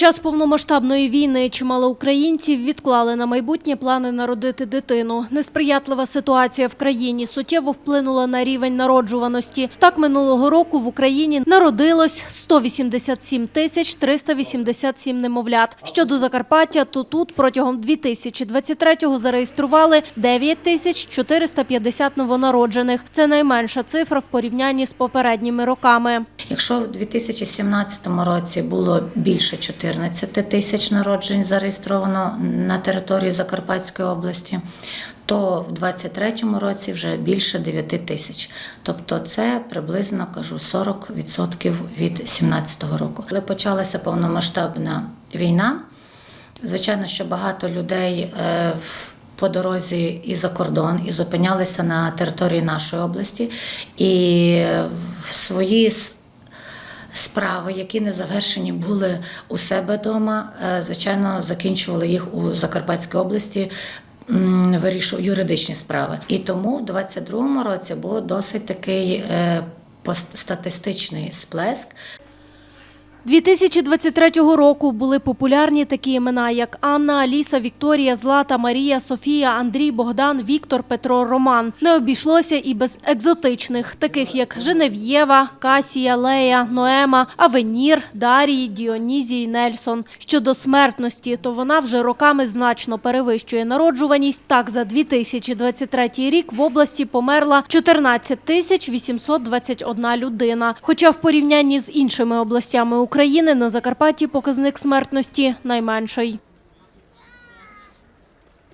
час повномасштабної війни чимало українців відклали на майбутнє плани народити дитину. Несприятлива ситуація в країні суттєво вплинула на рівень народжуваності. Так минулого року в Україні народилось 187 тисяч 387 немовлят. Щодо Закарпаття, то тут протягом 2023-го зареєстрували 9 тисяч 450 новонароджених. Це найменша цифра в порівнянні з попередніми роками. Якщо в 2017 році було більше 14 тисяч народжень зареєстровано на території Закарпатської області, то в 2023 році вже більше 9 тисяч. Тобто це приблизно кажу 40% від 2017 року. Коли почалася повномасштабна війна, звичайно, що багато людей е, в по дорозі і за кордон, і зупинялися на території нашої області, і в свої справи, які не завершені були у себе вдома, е, звичайно, закінчували їх у Закарпатській області. Вирішував юридичні справи. І тому в 22-му році був досить такий е, статистичний сплеск. 2023 року були популярні такі імена, як Анна, Аліса, Вікторія, Злата, Марія, Софія, Андрій, Богдан, Віктор, Петро, Роман. Не обійшлося і без екзотичних, таких як Женев'єва, Касія, Лея, Ноема, Авенір, Дарій, Діонізій, Нельсон. Щодо смертності, то вона вже роками значно перевищує народжуваність. Так, за 2023 рік в області померла 14 тисяч 821 людина. Хоча в порівнянні з іншими областями України на Закарпатті показник смертності найменший.